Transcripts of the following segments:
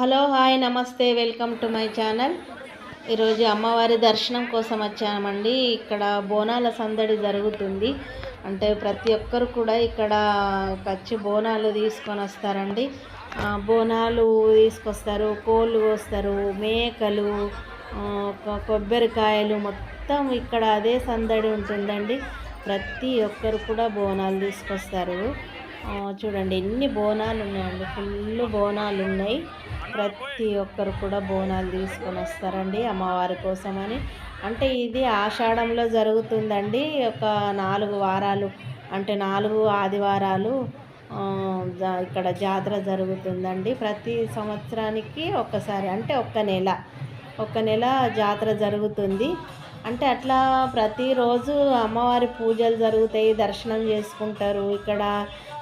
Hello hi నమస్తే welcome to my channel. ఈరోజు అమ్మవారి దర్శనం కోసం వచ్చామండి. ఇక్కడ బోనాల సందడి జరుగుతుంది. అంటే ప్రతి ఒక్కరు కూడా ఇక్కడ వచ్చి బోనాలు తీసుకొని వస్తారండి. బోనాలు తీసుకొస్తారు కోళ్ళు కోస్తారు మేకలు కొబ్బరికాయలు మొత్తం ఇక్కడ అదే సందడి ఉంటుందండి. ప్రతి ఒక్కరు కూడా బోనాలు తీసుకొస్తారు. చూడండి ఎన్ని బోనాలు ఉన్నాయండి. ఫుల్ బోనాలు ఉన్నాయి. ప్రతి ఒక్కరు కూడా బోనాలు తీసుకొని వస్తారండి అమ్మవారి కోసమని. అంటే ఇది ఆషాఢంలో జరుగుతుందండి. ఒక నాలుగు వారాలు అంటే నాలుగు ఆదివారాలు ఇక్కడ జాతర జరుగుతుందండి. ప్రతి సంవత్సరానికి ఒక్కసారి అంటే ఒక్క నెల ఒక్క నెల జాతర జరుగుతుంది. అంటే అట్లా ప్రతిరోజు అమ్మవారి పూజలు జరుగుతాయి దర్శనం చేసుకుంటారు ఇక్కడ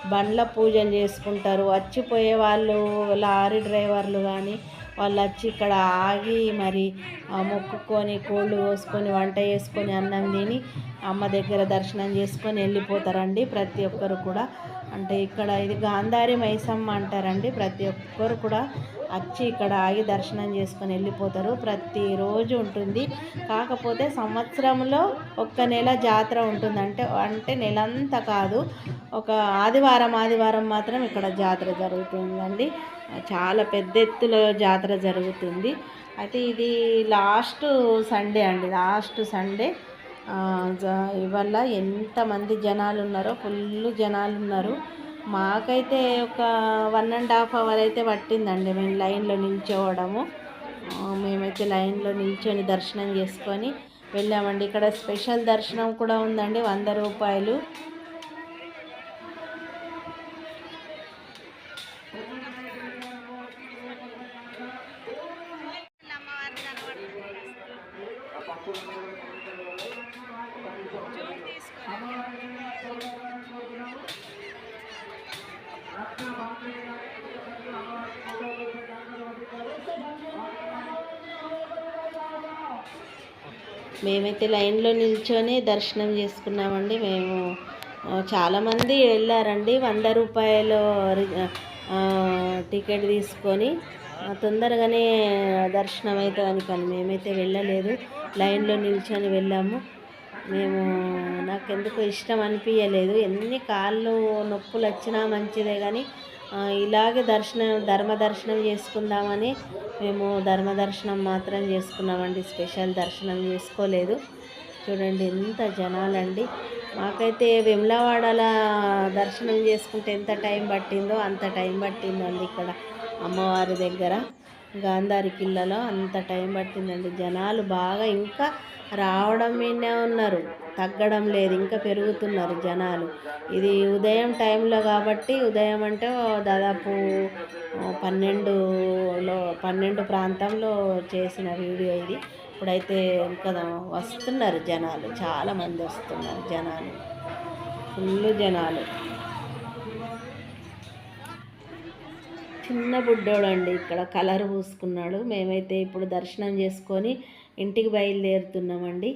బండ్ల పూజలు చేసుకుంటారు. వచ్చిపోయే వాళ్ళు లారీ డ్రైవర్లు కానీ వాళ్ళు వచ్చి ఇక్కడ ఆగి మరి ఆ, మొక్కుకొని కోళ్ళు కోసుకొని వంట చేసుకొని అన్నం తిని అమ్మ దగ్గర దర్శనం చేసుకొని వెళ్ళిపోతారండి. ప్రతి ఒక్కరు కూడా అంటే ఇక్కడ ఇది గాంధారి మైసమ్మ అంటారండి. ప్రతి ఒక్కరు కూడా వచ్చి ఇక్కడ ఆగి దర్శనం చేసుకొని వెళ్ళిపోతారు. ప్రతిరోజు ఉంటుంది. కాకపోతే సంవత్సరంలో ఒక్క నెల జాతర ఉంటుంది. అంటే అంటే నెలంతా కాదు. ఒక ఆదివారం ఆదివారం మాత్రం ఇక్కడ జాతర జరుగుతుందండి. చాలా పెద్ద ఎత్తులో జాతర జరుగుతుంది. అయితే ఇది లాస్ట్ సండే అండి. లాస్ట్ సండే ఇవాళ ఇవల్ల ఎంతమంది జనాలు ఉన్నారో ఫుల్ జనాలు ఉన్నారు మాకైతే ఒక వన్ అండ్ హాఫ్ అవర్ అయితే పట్టిందండి మేము లైన్లో నిల్చోవడము. మేమైతే లైన్లో నిల్చొని దర్శనం చేసుకొని వెళ్ళామండి. ఇక్కడ స్పెషల్ దర్శనం కూడా ఉందండి వంద రూపాయలు. మేమైతే లైన్లో నిల్చొని దర్శనం చేసుకున్నామండి. మేము చాలామంది వెళ్ళారండి. వంద రూపాయలు రి- టికెట్ తీసుకొని తొందరగానే దర్శనం అవుతుందని కానీ మేమైతే వెళ్ళలేదు. లైన్లో నిల్చొని వెళ్ళాము. మేము నాకెందుకు ఇష్టం అనిపించలేదు ఎన్ని కాళ్ళు నొప్పులు వచ్చినా మంచిదే కానీ ఇలాగే దర్శనం ధర్మ దర్శనం చేసుకుందామని మేము ధర్మ దర్శనం మాత్రం చేసుకున్నామండి. స్పెషల్ దర్శనం చేసుకోలేదు. చూడండి ఎంత జనాలండి. మాకైతే వెమ్లవాడల దర్శనం చేసుకుంటే ఎంత టైం పట్టిందో అంత టైం పట్టిందండి ఇక్కడ అమ్మవారి దగ్గర. గాంధారి కిల్లలో అంత టైం పట్టిందండి. జనాలు బాగా ఇంకా రావడం ఉన్నారు. తగ్గడం లేదు. ఇంకా పెరుగుతున్నారు జనాలు. ఇది ఉదయం టైంలో కాబట్టి ఉదయం అంటే దాదాపు పన్నెండులో పన్నెండు ప్రాంతంలో చేసిన వీడియో ఇది. ఇప్పుడైతే ఇంకా వస్తున్నారు జనాలు. చాలామంది వస్తున్నారు జనాలు. ఫుల్ జనాలు. చిన్న బుడ్డోడు అండి ఇక్కడ కలర్ పూసుకున్నాడు. మేమైతే ఇప్పుడు దర్శనం చేసుకొని ఇంటికి బయలుదేరుతున్నామండి.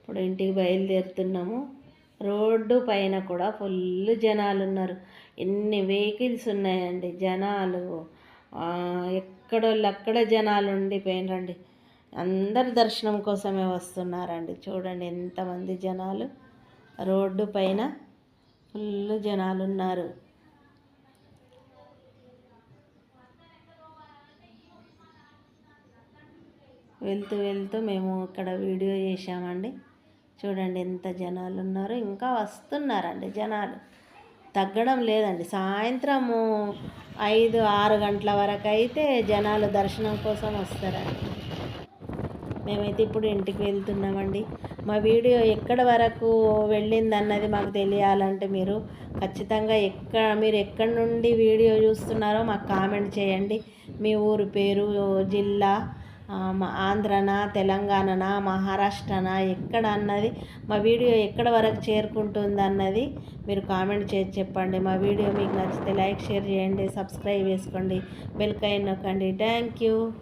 ఇప్పుడు ఇంటికి బయలుదేరుతున్నాము. రోడ్డు పైన కూడా ఫుల్ జనాలు ఉన్నారు ఎన్ని వెహికల్స్ ఉన్నాయండి జనాలు. ఆ, ఎక్కడోళ్ళు అక్కడ జనాలు ఉండిపోయినరండి. అందరు దర్శనం కోసమే వస్తున్నారండి. చూడండి ఎంతమంది జనాలు. రోడ్డు పైన ఫుల్ జనాలు ఉన్నారు వెళ్తూ వెళ్తూ మేము ఇక్కడ వీడియో చేశామండి. చూడండి ఎంత జనాలు ఉన్నారు. ఇంకా వస్తున్నారండి జనాలు. తగ్గడం లేదండి. సాయంత్రము ఐదు ఆరు గంటల వరకు అయితే జనాలు దర్శనం కోసం వస్తారండి. మేమైతే ఇప్పుడు ఇంటికి వెళ్తున్నామండి. మా వీడియో ఎక్కడ వరకు వెళ్ళింది అన్నది మాకు తెలియాలంటే మీరు ఖచ్చితంగా ఎక్కడ మీరు ఎక్కడి నుండి వీడియో చూస్తున్నారో మాకు కామెంట్ చేయండి. మీ ఊరు పేరు జిల్లా ఆంధ్రనా తెలంగాణనా మహారాష్ట్రనా ఎక్కడ అన్నది మా వీడియో ఎక్కడ వరకు చేరుకుంటుంది అన్నది మీరు కామెంట్ చేసి చెప్పండి. మా వీడియో మీకు నచ్చితే లైక్ షేర్ చేయండి సబ్స్క్రైబ్ చేసుకోండి. బెల్ నొక్కండి. Thank you.